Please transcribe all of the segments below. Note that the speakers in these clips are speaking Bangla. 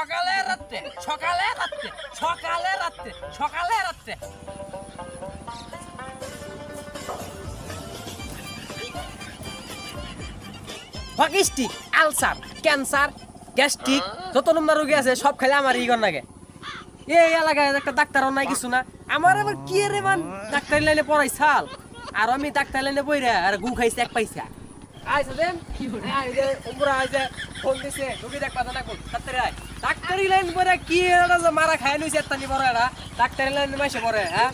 সকালে রাত্রে সকালে রাত্রে সকালে রাত্রে সকালে রাত্রে। হকিস্টিক আলসার ক্যান্সার গ্যাস্ট্রিক যত নম্বর রোগী আছে সব খেলে আমার ই কর নাগে এই এলাকায় একটা ডাক্তার নাই কিছু না। আমার আবার কি রে মান? ডাক্তারি লাইনে পড়াই সাল আর আমি ডাক্তার লাইনে বইরা আর গু খাইছে এক পয়সা। দিছে রোগী দেখ পাতা না ডাক্তারি লাইন পড়ে কি মারা ডাক্তারি লাইন হ্যাঁ?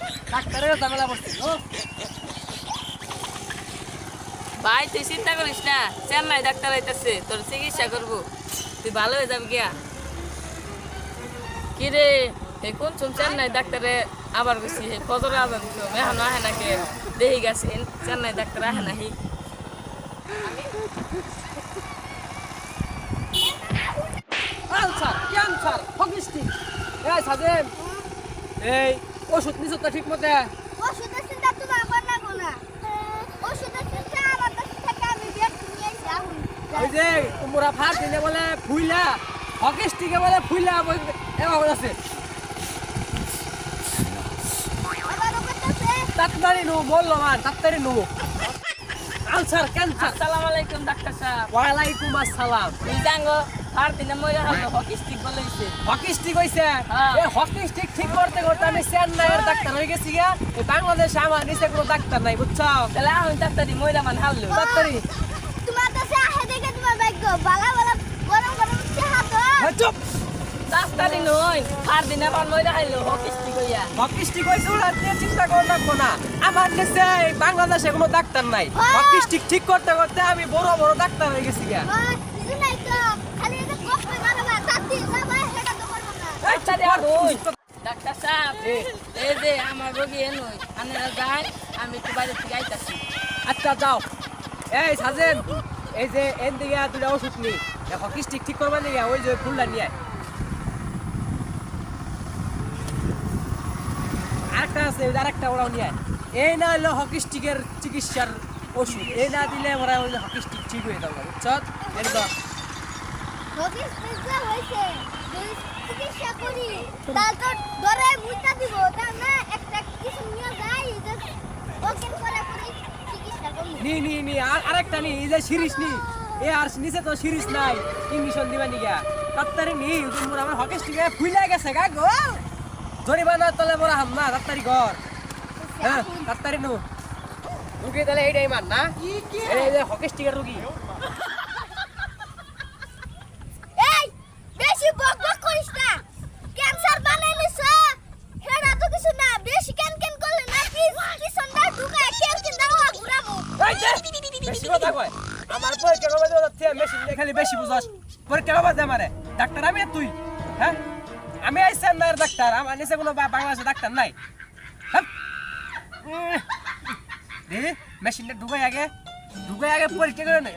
ভাই, তুই চিন্তা করিস না, চেন্নাই ডাক্তার আইতাছে, তোর চিকিৎসা করব। তুই ভালো হয়ে যাবি গিয়া। কি রে কোন শুন চেন্নাই ডাক্তারে আবার গেছি ফজরে আবার গেছি, এখন আহে নাকি দেখি গেছি, চেন্নাই ডাক্তার আহে নাহি আলসার? ক্যান্সার হকিস্টিক এই সাজেন এই। ওষুধ নিছো তো ঠিক মতে। ওষুধের চিন্তা তোমার আমার না ওষুধের চিন্তা আমার কাছে থেকে আমি বেড নিয়ে এসে আহুন ওই যে তোমরা ফার দিলে বলে ফুইলা। হকিস্টিকে বলে ফুইলা এবার আছে তাড়াতাড়ি নো বলল মান তাড়াতাড়ি নো আলসার ক্যান্সার আসসালামু আলাইকুম ডাক্তার সাহেব ওয়া আলাইকুম আসসালাম তুই জাঙ্গো আর দিনে মরে হলো হকি স্টিক বলেছে হকিস্টিক হইছে? এই হকি স্টিক ঠিক করতে করতে আমি চেন্নাইয়ের ডাক্তার হয়ে গেছি গা বাংলাদেশে আমার নিচে কোনো ডাক্তার নাই বুঝছ? তাহলে আমি ডাক্তারি ময়রা মান হারলো তাড়াতাড়ি তোমার কাছে আহে দেখে তোমার ভাগ্য বালা বালা গরম গরম চেহারা তো হ্যাঁ, চুপ ডাক্তারি নয়। আর দিনে হকি স্টিক হইয়া হকিস্টিক হয়েছে ওরা নিয়ে চিন্তা করে রাখব না। আমার এই বাংলাদেশে কোনো ডাক্তার নাই। হ্যাঁ। হকিস্টিক ঠিক করতে করতে আমি বড় বড় ডাক্তার হয়ে গেছি গা। কিছু নাই ডাক্তার সাহেব এই যে আমার রোগী এ নই। আপনারা যান আমি একটু বাইরে থেকে আইতাছি। আচ্ছা যাও। এই সাজেন এই যে এন দিকে দুটা ওষুধ নি। হকিস্টিক ঠিক করবার নিয়ে ওই যে ফুলটা নিয়ে আরেকটা আছে ওই যে আরেকটা ওরাও নিয়ে এই না হলো হকিস্টিকের চিকিৎসার ওষুধ এই না দিলে ওরা ওই যে হকিস্টিক ঠিক হয়ে যাবে বুঝছ? এর তো রোগীর চিকিৎসা হয়েছে যদি চিকিৎসা করি তারপর ধরে মুইটা দিব তা না একটা কিছু নিয়ে যাই যে ওকে করে করে চিকিৎসা করি নি নি নি আর আরেকটা নি এই যে সিরিজ নি এ আর নিচে তো সিরিজ নাই ইঞ্জেকশন দিবা নিগা। তাড়াতাড়ি নি আমার হকিস্টিকে ফুইলা গেছে গা গো। জরিমানা তলে বড় হাম না তাড়াতাড়ি ঘর। হ্যাঁ তাড়াতাড়ি নু। রুগী তাহলে এইটাই মান না? এই যে হকি স্টিকের রুগী। কিন আমার কবে দেওয়া যাচ্ছে মেশিন খালি বেশি বুঝাস। পরীক্ষা কবে দে আমারে? ডাক্তার আমি তুই হ্যাঁ? আমি আইসি না ডাক্তার আমার নিচে কোনো বা- বাংলাদেশে ডাক্তার নাই। হ্যাঁ? উম, দেখি মেশিনটা ঢুকাই আগে ঢুকাই আগে পরীক্ষা করে নে।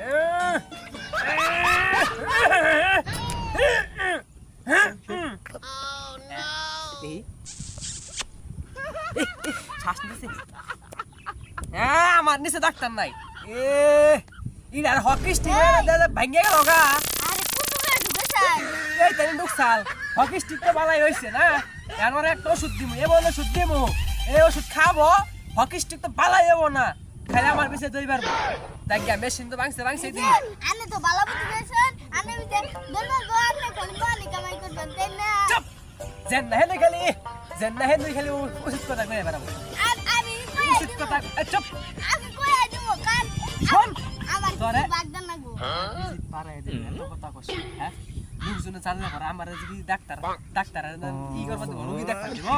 দেখি শ্বাস নিতেছে হ্যাঁ আমার নিচে ডাক্তার নাই। এ ইনার হকি স্টিক ভাঙ্গে গেল গা। আরে কোন করে ঢুকেছে। এই তাই ঢুকছাল। হকি স্টিক তো বালাই হয়েছে না? এবার একটা ওষুধ দিমু এমন ওষুধ দিমু এই ওষুধ খাব হকি স্টিক তো বালাই যাব না। খালি আমার পিছিয়ে দই পারব দেখ গিয়া মেশিন তো ভাঙছে ভাঙছে দি আনে তো ভালো বুদ্ধি দিয়েছেন আনে বিতে দোনো গোয়ার না খালি বালি কামাই করবেন তাই না। চুপ! জেন না হেলে খালি জেন না হেলে খালি ওষুধ কথা কয়ে বেড়াবো। আমি ওষুধ কথা চুপ! আমি দিব শোন! আমার বাগদান না গো পারে এত কথা কস হ্যাঁ? লোকজনে আমার যদি ডাক্তার ডাক্তার ই করব রোগী ডাক্তার দিব।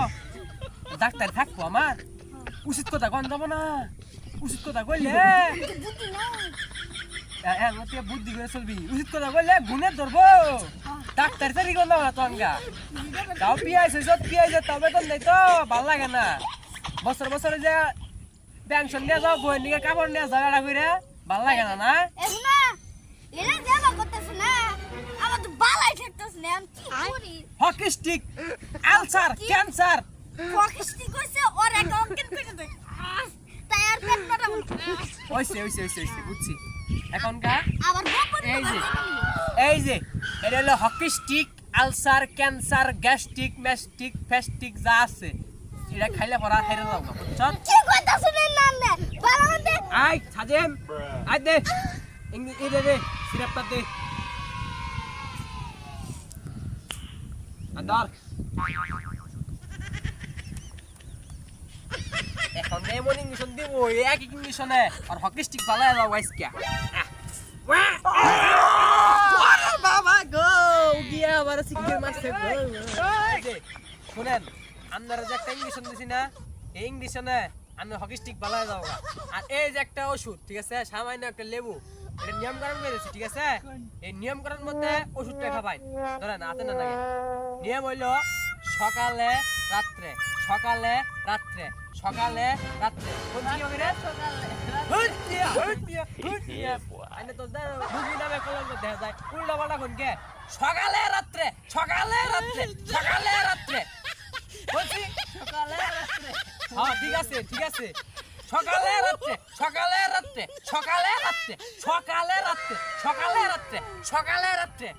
ডাক্তার থাকব আমার। উচিত কথা কন যাব না। উচিত কথা কইলে কিন্তু বুদ্ধি বুদ্ধি করে চলবি। উচিত কথা কইলে গুনে ধরবো। ডাক্তার চারি যাব না তনগা তাও পিয়াইছে হয়েছে পিয়াইছে তবে তো নেই তো ভালো লাগে না। বছর বছরে যে পেনশন নিয়ে যাও বই নিয়ে কাপড় নিয়ে যাও এটা করে ভালো লাগে না না? আমার তো বালাই ঠেকতেছ না আমি কি করি? Hockey stick ulcer cancer. ফকিস্তি কইছে ওর অ্যাকাউন্ট কিন করে দে তাই আর পেট পাটা হইছে হইছে হইছে হইছে বুঝছি। এখন কা আবার গোপন এই যে এই যে এটা হলো hockey stick ulcer cancer gastric ম্যাস্টিক ফ্যাস্টিক যা আছে। এটা খাইলে পরা হেরে যাও না বুঝছ? কি কথা শুনেন না না আই সাজেম। আই দে। ইংলিশ দে সিরাপটা দে। আন্দার এখন এমন ইংলিশন দিব এক ইংলিশনে আর হকি স্টিক যাও বাবা গো গিয়া আবার মারছে শুনেন আপনারা যে একটা ইংলিশন দিছি না এই ইংলিশনে আমি হকি স্টিক বালায় যাও। আর এই যে একটা ওষুধ ঠিক আছে? সামান্য একটা লেবু। এটা নিয়মকরণ করেছি ঠিক আছে? এই নিয়মকরণ মধ্যে ওষুধটা খাবাই ধরেন হাতে না লাগে। নিয়ম হইল সকালে রাত্রে সকালে রাত্রে সকালে রাত্রে। কোন কি হবে রে? হুটিয়া হুটিয়া হুটিয়া আইনে তো দে বুঝি নামে কলম তো দেখা যায়। উল্টা পাল্টা কোন কে? সকালে রাত্রে সকালে রাত্রে সকালে রাত্রে। বলছি সকালে রাত্রে। হ্যাঁ ঠিক আছে ঠিক আছে। সকালে রাত্রে সকালে রাত্রে সকালে রাত্রে সকালে রাত্রে সকালে রাত্রে সকালে রাত্রে।